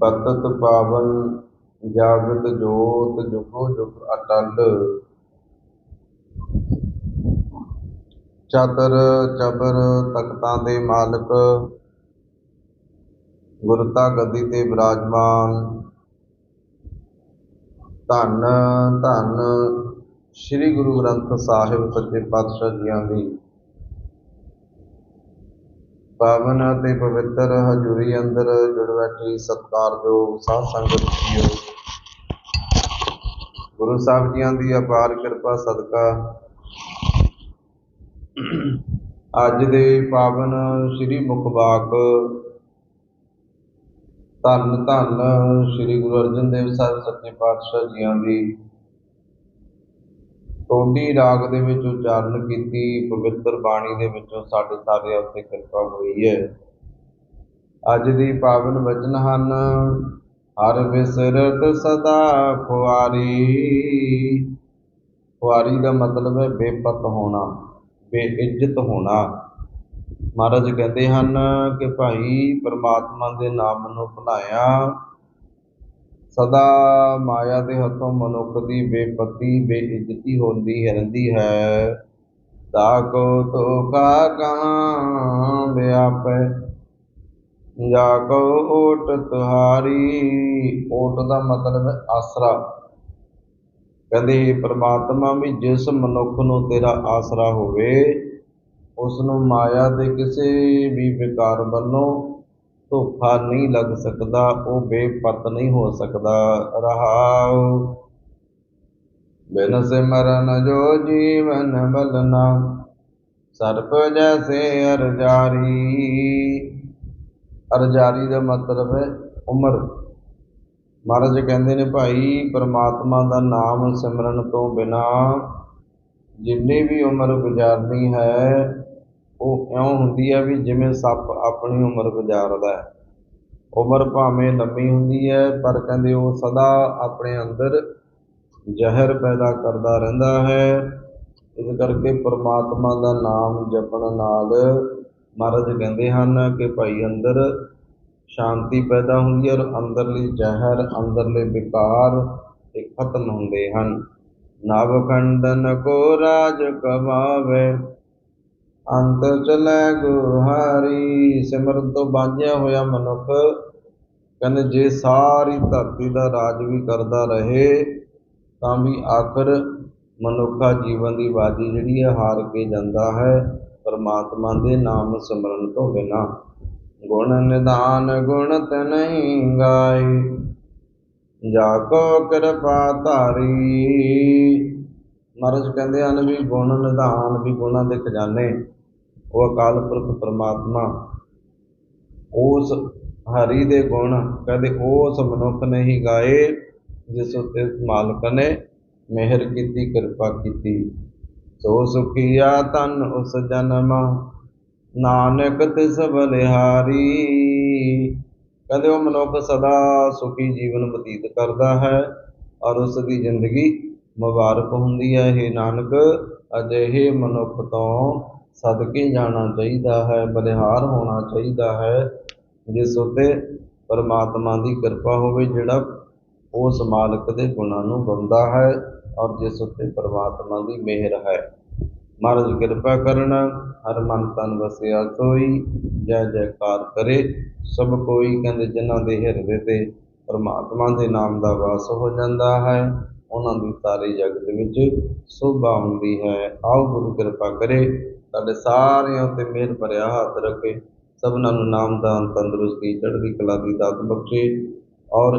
ਪਤਤ ਪਾਵਨ ਜਾਗਤ ਜੋਤ ਜੁਗੋ ਜੁਗ ਅਟਲ। ਚਤਰ ਚਬਰ ਤਖਤਾਂ ਦੇ ਮਾਲਕ, ਗੁਰਤਾ ਗੱਦੀ ਤੇ ਬਿਰਾਜਮਾਨ। ਧੰਨ ਧੰਨ ਸ੍ਰੀ ਗੁਰੂ ਗ੍ਰੰਥ ਸਾਹਿਬ ਸੱਚੇ ਪਾਤਸ਼ਾਹ ਜੀਆਂ ਦੀ। ਪਾਵਨ ਅਤੇ ਪਵਿੱਤਰ ਹਜ਼ੂਰੀ ਅੰਦਰ ਜੁੜ ਬੈਠੀ ਸਤਿਕਾਰਯੋਗ ਸਾਧ ਸੰਗਤ ਜੀਓ ਗੁਰੂ ਸਾਹਿਬ ਜੀਆਂ ਦੀ ਅਪਾਰ ਕਿਰਪਾ, ਸਦਕਾ। ਅੱਜ ਦੇ ਪਾਵਨ ਸ੍ਰੀ ਮੁਖਵਾਕ ਧੰਨ ਧੰਨ ਸ੍ਰੀ ਗੁਰੂ ਅਰਜਨ ਦੇਵ ਸਾਹਿਬ ਸੱਚੇ ਪਾਤਸ਼ਾਹ ਜੀਆਂ ਦੀ ਟੋਡੀ ਰਾਗ ਦੇ ਵਿੱਚ ਉਚਾਰਨ ਕੀਤੀ, ਪਵਿੱਤਰ ਬਾਣੀ ਦੇ ਵਿੱਚੋਂ ਸਾਡੇ ਸਾਰਿਆਂ ਉੱਤੇ ਕਿਰਪਾ ਹੋਈ ਹੈ। ਅੱਜ ਦੀ ਪਾਵਨ ਵਚਨ ਹਨ, ਹਰ ਵਿਸਰਤ ਸਦਾ ਖੁਆਰੀ ਖੁਆਰੀ ਦਾ ਮਤਲਬ ਹੈ ਬੇਪਤ ਹੋਣਾ, ਬੇਇੱਜ਼ਤ ਹੋਣਾ। ਮਹਾਰਾਜ ਕਹਿੰਦੇ ਹਨ ਕਿ ਭਾਈ ਪਰਮਾਤਮਾ ਦੇ ਨਾਮ ਨੂੰ ਭੁਲਾਇਆ ਸਦਾ ਮਾਇਆ ਦੇ ਹੱਥੋਂ ਮਨੁੱਖ ਦੀ ਬੇਪਤੀ, ਬੇਇੱਜ਼ਤੀ ਹੁੰਦੀ ਰਹਿੰਦੀ ਹੈ। ਤਾ ਕੋ ਤੋ ਕਾ ਕਹਾਂ ਵਿਆਪੈ, ਜਾ ਕੋ ਓਟ ਤੁਹਾਰੀ। ਓਟ ਦਾ ਮਤਲਬ ਹੈ ਆਸਰਾ। ਕਹਿੰਦੇ, ਪ੍ਰਮਾਤਮਾ ਵੀ ਜਿਸ ਮਨੁੱਖ ਨੂੰ ਤੇਰਾ ਆਸਰਾ ਹੋਵੇ ਉਸ ਨੂੰ ਮਾਇਆ ਦੇ ਕਿਸੇ ਵੀ ਵਿਕਾਰ ਵੱਲੋਂ ਧੋਖਾ ਨਹੀਂ ਲੱਗ ਸਕਦਾ, ਉਹ ਬੇਪਤ ਨਹੀਂ ਹੋ ਸਕਦਾ। ਰਹਾਉ। ਬਿਨ ਸਿਮਰਨ ਜੋ ਜੀਵਨ ਬਲਨਾ, ਸਰਪ ਜੈਸੇ ਅਰਜਾਰੀ। ਅਰਜਾਰੀ ਦਾ ਮਤਲਬ ਹੈ ਉਮਰ। ਮਹਾਰਾਜ ਕਹਿੰਦੇ ਨੇ ਭਾਈ, ਪਰਮਾਤਮਾ ਦਾ ਨਾਮ ਸਿਮਰਨ ਤੋਂ ਬਿਨਾ ਜਿੰਨੀ ਵੀ ਉਮਰ ਗੁਜ਼ਾਰਨੀ ਹੈ ਉਹ ਇਉਂ ਹੁੰਦੀ ਹੈ ਵੀ ਜਿਵੇਂ ਸੱਪ ਆਪਣੀ ਉਮਰ ਗੁਜ਼ਾਰਦਾ ਹੈ। ਉਮਰ ਭਾਵੇਂ ਲੰਮੀ ਹੁੰਦੀ ਹੈ, ਪਰ ਕਹਿੰਦੇ ਉਹ ਸਦਾ ਆਪਣੇ ਅੰਦਰ ਜ਼ਹਿਰ ਪੈਦਾ ਕਰਦਾ ਰਹਿੰਦਾ ਹੈ। ਇਸ ਕਰਕੇ ਪਰਮਾਤਮਾ ਦਾ ਨਾਮ ਜਪਣ ਨਾਲ ਮਹਾਰਾਜ ਕਹਿੰਦੇ ਹਨ ਕਿ ਭਾਈ ਅੰਦਰ ਸ਼ਾਂਤੀ ਪੈਦਾ ਹੁੰਦੀ ਹੈ ਔਰ ਅੰਦਰਲੀ ਜ਼ਹਿਰ, ਅੰਦਰਲੇ ਵਿਕਾਰ ਇਹ ਖਤਮ ਹੁੰਦੇ ਹਨ। ਨਵ ਖੰਡਨ ਕੋ ਰਾਜ ਕਮਾਵੇ ਅੰਤ ਚਲੇ ਗੁਹਾਰੀ ਸਿਮਰਨ ਤੋਂ ਬਾਝਿਆ ਹੋਇਆ ਮਨੁੱਖ, ਕਹਿੰਦੇ ਜੇ ਸਾਰੀ ਧਰਤੀ ਦਾ ਰਾਜ ਵੀ ਕਰਦਾ ਰਹੇ, ਤਾਂ ਵੀ ਆਖਰ ਮਨੁੱਖਾ ਜੀਵਨ ਦੀ ਬਾਜੀ ਜਿਹੜੀ ਹੈ ਹਾਰ ਕੇ ਜਾਂਦਾ ਹੈ, ਪਰਮਾਤਮਾ ਦੇ ਨਾਮ ਸਿਮਰਨ ਤੋਂ ਬਿਨਾ। ਗੁਣ ਨਿਧਾਨ ਗੁਣਤ ਨਹੀਂ ਗਾਈ ਜਾ ਕੋ ਕਿਰਪਾ ਧਾਰੀ। ਮਹਾਰਾਜ ਕਹਿੰਦੇ ਹਨ ਵੀ ਗੁਣ ਨਿਧਾਨ ਵੀ ਗੁਣਾਂ ਦੇ ਖਜ਼ਾਨੇ। ਉਹ ਅਕਾਲ ਪੁਰਖ ਪਰਮਾਤਮਾ, ਉਸ ਹਰੀ ਦੇ ਗੁਣ ਕਦੇ ਉਸ ਮਨੁੱਖ ਨੇ ਹੀ ਗਾਏ, ਜਿਸ ਉੱਤੇ ਮਾਲਕ ਨੇ ਮਿਹਰ ਕੀਤੀ, ਕਿਰਪਾ ਕੀਤੀ। ਸੋ ਸੁਖੀਆ ਤਨ ਉਸ ਜਨਮ, ਨਾਨਕ ਤਿਸ ਬਲਿਹਾਰੀ। ਕਹਿੰਦੇ ਉਹ ਮਨੁੱਖ ਸਦਾ ਸੁਖੀ ਜੀਵਨ ਬਤੀਤ ਕਰਦਾ ਹੈ ਔਰ ਉਸ ਦੀ ਜ਼ਿੰਦਗੀ ਮੁਬਾਰਕ ਹੁੰਦੀ ਹੈ। ਇਹ ਨਾਨਕ, ਅਜਿਹੇ ਮਨੁੱਖ ਤੋਂ ਸਦਕੇ ਜਾਣਾ ਚਾਹੀਦਾ ਹੈ, ਬਲਿਹਾਰ ਹੋਣਾ ਚਾਹੀਦਾ ਹੈ। ਜਿਸ ਉੱਤੇ ਪਰਮਾਤਮਾ ਦੀ ਕਿਰਪਾ ਹੋਵੇ, ਜਿਹੜਾ ਉਸ ਮਾਲਕ ਦੇ ਗੁਣਾਂ ਨੂੰ ਗਾਉਂਦਾ ਹੈ ਔਰ ਜਿਸ ਉੱਤੇ ਪਰਮਾਤਮਾ ਦੀ ਮਿਹਰ ਹੈ। ਮਹਾਰਾਜ, ਕਿਰਪਾ ਕਰਨ, ਹਰ ਮਨ ਤਨ ਵਸਿਆ ਸੋਈ, ਜੈ ਜੈਕਾਰ ਕਰੇ। ਸਭ ਕੋਈ ਕਹਿੰਦੇ ਜਿਨ੍ਹਾਂ ਦੇ ਹਿਰਦੇ ਤੇ ਪਰਮਾਤਮਾ ਦੇ ਨਾਮ ਦਾ ਵਾਸ ਹੋ ਜਾਂਦਾ ਹੈ, ਉਹਨਾਂ ਦੀ ਸਾਰੇ ਜਗਤ ਵਿੱਚ ਸੋਭਾ ਹੁੰਦੀ ਹੈ। ਆਓ ਗੁਰੂ ਕਿਰਪਾ ਕਰੇ। ਸਾਡੇ ਸਾਰਿਆਂ ਉੱਤੇ ਮਿਹਰ ਭਰਿਆ ਹੱਥ ਰੱਖੇ। ਸਭਨਾਂ ਨੂੰ ਨਾਮਦਾਨ ਤੰਦਰੁਸਤੀ, ਚੜ੍ਹਦੀ ਕਲਾ ਦੀ ਦਾਤ ਬਖਸ਼ੇ ਔਰ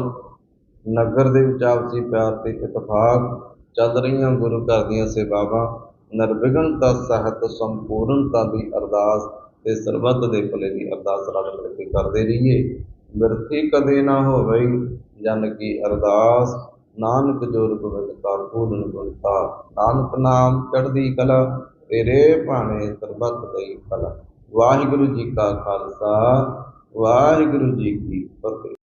ਨਗਰ ਦੇ ਵਿੱਚ ਆਪਸੀ ਪਿਆਰ ਤੇ ਇਤਫਾਕ ਚੱਲ ਰਹੀਆਂ ਗੁਰੂ ਘਰ ਦੀਆਂ ਸੇਵਾਵਾਂ, ਨਿਰਵਿਘਨਤਾ, ਸਹਿਤ ਸੰਪੂਰਨਤਾ ਦੀ ਅਰਦਾਸ ਤੇ ਸਰਬੱਤ ਦੇ ਭਲੇ ਦੀ ਅਰਦਾਸ ਰਲ ਮਿਲ ਕਰਦੇ ਰਹੀਏ। ਬਿਰਥੀ ਕਦੇ ਨਾ ਹੋਵੇ ਜਨ ਕੀ ਅਰਦਾਸ। ਨਾਨਕ ਜੋਰ ਗੋਬਿੰਦ ਕਰ ਪੂਰਨ ਗੁਣਤਾ ਨਾਨਕ ਨਾਮ ਚੜ੍ਹਦੀ ਕਲਾ ਤੇਰੇ ਭਾਣੇ ਸਰਬੱਤ ਲਈ ਕਲਾ ਵਾਹਿਗੁਰੂ ਜੀ ਕਾ ਖਾਲਸਾ ਵਾਹਿਗੁਰੂ ਜੀ ਕੀ ਫਤਿਹ।